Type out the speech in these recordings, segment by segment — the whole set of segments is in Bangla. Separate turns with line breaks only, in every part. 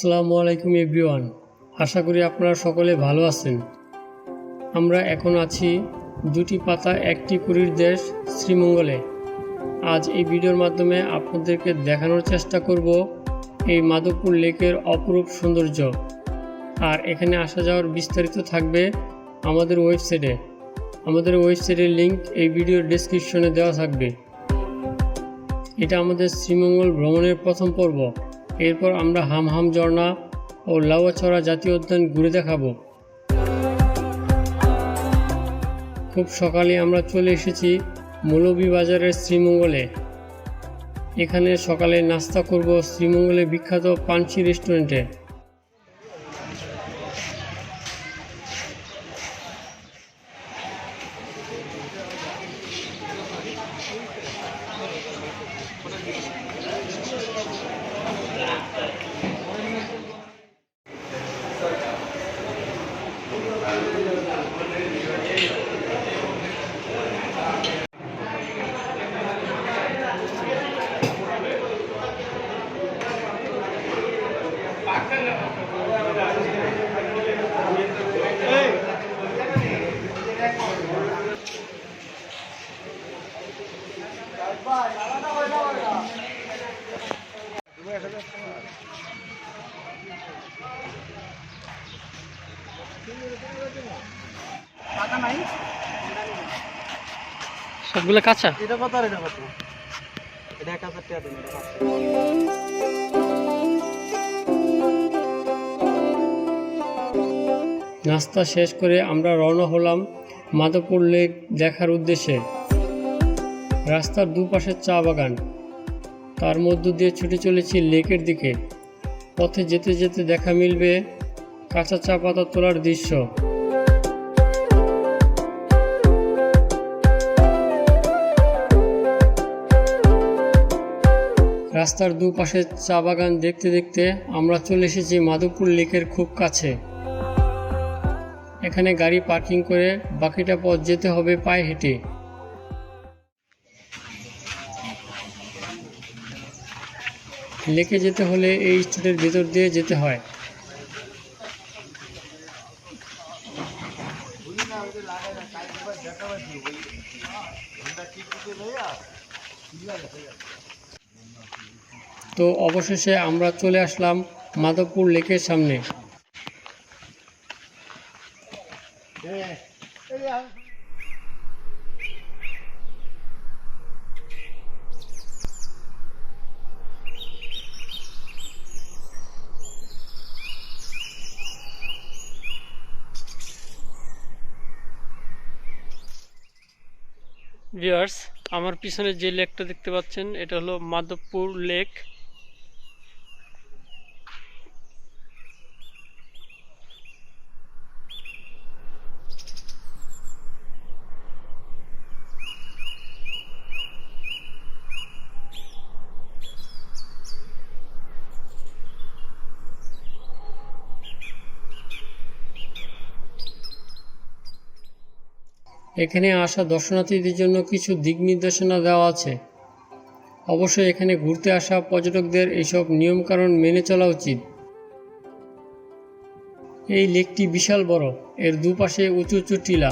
আসসালামু আলাইকুম এভরিওয়ান। আশা করি আপনারা সকলে ভালো আছেন। আমরা এখন আছি দুটি পাতা, একটি কুড়ির দেশ শ্রীমঙ্গলে। আজ এই ভিডিওর মাধ্যমে আপনাদেরকে দেখানোর চেষ্টা করব এই মাধবপুর লেকের অপরূপ সৌন্দর্য। আর এখানে আসা যাওয়ার বিস্তারিত থাকবে আমাদের ওয়েবসাইটে। আমাদের ওয়েবসাইটের লিংক এই ভিডিওর ডেসক্রিপশনে দেওয়া থাকবে। এটা আমাদের শ্রীমঙ্গল ভ্রমণের প্রথম পর্ব। এরপর আমরা হামহাম ঝর্ণা ও লাউয়াছড়া জাতীয় উদ্যান ঘুরে দেখাবো। খুব সকালে আমরা চলে এসেছি মৌলভীবাজারের শ্রীমঙ্গলে। এখানে সকালে নাস্তা করব শ্রীমঙ্গলে বিখ্যাত পানসি রেস্টুরেন্টে।
টাকা
সবগুলো কাঁচা?
এটা কত আর এটা কত? এটা এক হাজার টাকা দিন এটা
নাস্তা শেষ করে আমরা রওনা হলাম মাধবপুর লেক দেখার উদ্দেশ্যে। রাস্তার দুপাশে চা বাগান। তার মধ্য দিয়ে ছুটে চলেছি লেকের দিকে। পথে যেতে যেতে দেখা মিলবে কাঁচা চা পাতা তোলার দৃশ্য। রাস্তার দুপাশে চা বাগান দেখতে দেখতে আমরা চলে এসেছি মাধবপুর লেকের খুব কাছে। এখানে গাড়ি পার্কিং করে বাকিটা পথ যেতে হবে পায়ে হেঁটে। লেকে যেতে হলে এই স্টেটের ভেতর দিয়ে যেতে হয়। তো অবশেষে আমরা চলে আসলাম মাধবপুর লেকের সামনে। ভিউয়ার্স আমার পিছনে যে লেকটা দেখতে পাচ্ছেন, এটা হলো মাধবপুর লেক। এখানে আসা দর্শনার্থীদের জন্য কিছু দিক নির্দেশনা দেওয়া আছে। অবশ্যই এখানে ঘুরতে আসা পর্যটকদের এইসব নিয়মকানুন মেনে চলা উচিত। এই লেকটি বিশাল বড়। এর দুপাশে উঁচু উঁচু টিলা।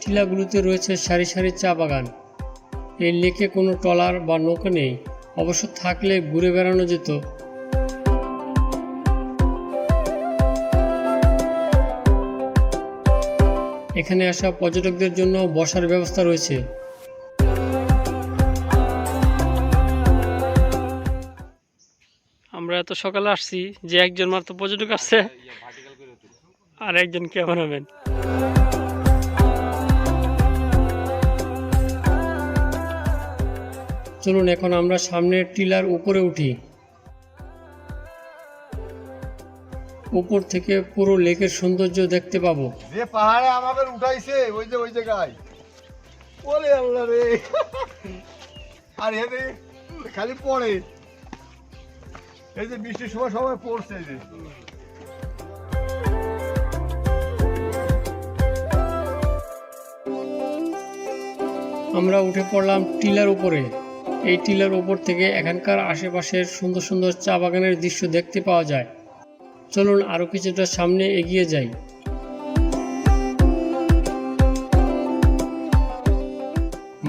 টিলাগুলোতে রয়েছে সারি সারি চা বাগান। এই লেকে কোনো ট্রলার বা নৌকা নেই। অবশ্য থাকলে ঘুরে বেড়ানো যেত। এখানে আসা পর্যটকদের জন্য বসার ব্যবস্থা রয়েছে। আমরা এত সকালে আসছি যে একজন মাত্র পর্যটক আসছে আর একজন ক্যামেরাম্যান। চলুন এখন আমরা সামনের টিলার উপরে উঠি। উপর থেকে পুরো লেকের সৌন্দর্য দেখতে পাবো।
যে পাহাড়ে আমাদের উঠাইছে ওই যে ওই জায়গায়। ওরে আল্লাহ রে। আর এতে খালি পড়ে। এই যে বৃষ্টির সময় সবাই পড়ছে এই যে।
আমরা উঠে পড়লাম টিলার উপরে। এই টিলার ওপর থেকে এখানকার আশেপাশের সুন্দর সুন্দর চা বাগানের দৃশ্য দেখতে পাওয়া যায়। চলুন আরও কিছুটা সামনে এগিয়ে যাই।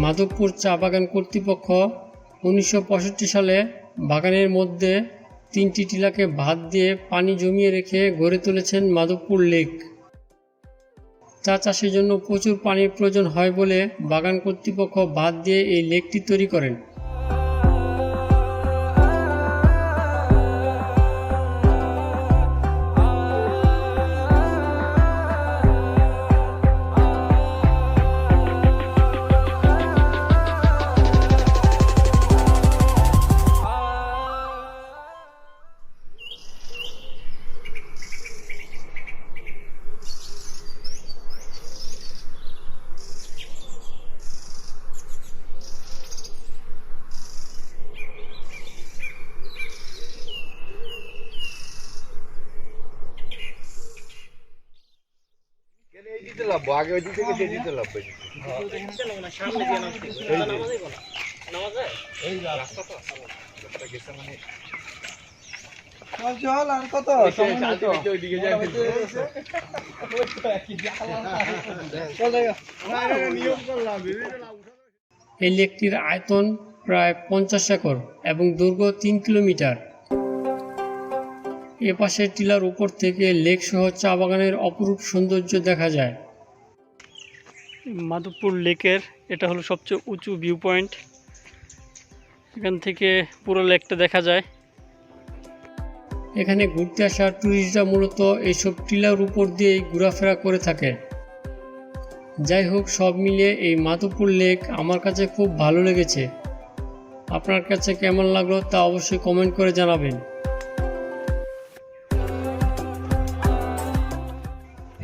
মাধবপুর চা বাগান কর্তৃপক্ষ উনিশশো পঁয়ষট্টি সালে বাগানের মধ্যে তিনটি টিলাকে ভাত দিয়ে পানি জমিয়ে রেখে গড়ে তুলেছেন মাধবপুর লেক। চা চাষের জন্য প্রচুর পানির প্রয়োজন হয় বলে বাগান কর্তৃপক্ষ বাদ দিয়ে এই লেকটি তৈরি করেন।
দিতে লাভ আগে ওই দিক থেকে দিতে
চল আর কত?
এই লেকটির আয়তন প্রায় পঞ্চাশ একর এবং দৈর্ঘ্য তিন কিলোমিটার। এ পাশে টিলার উপর থেকে লেক সহ চা বাগানের অপরূপ সৌন্দর্য দেখা যায়। মাধবপুর লেকের এটা হলো সবচেয়ে উঁচু ভিউ পয়েন্ট এখান থেকে পুরো লেকটা দেখা যায়। এখানে ঘুরতে আসা ট্যুরিস্টরা মূলত এইসব টিলার উপর দিয়েই ঘোরাফেরা করে থাকে। যাই হোক সব মিলিয়ে এই মাধবপুর লেক আমার কাছে খুব ভালো লেগেছে। আপনার কাছে কেমন লাগল তা অবশ্যই কমেন্ট করে জানাবেন।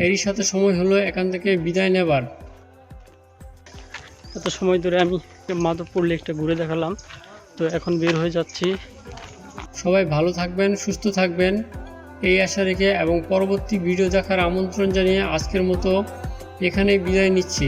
এরই সাথে সময় হলো এখান থেকে বিদায় নেবার। এত সময় ধরে আমি মাধবপুর লেকটা ঘুরে দেখালাম তো এখন বের হয়ে যাচ্ছি। সবাই ভালো থাকবেন সুস্থ থাকবেন। এই আশা রেখে এবং পরবর্তী ভিডিও দেখার আমন্ত্রণ জানিয়ে আজকের মতো এখানেই বিদায় নিচ্ছি।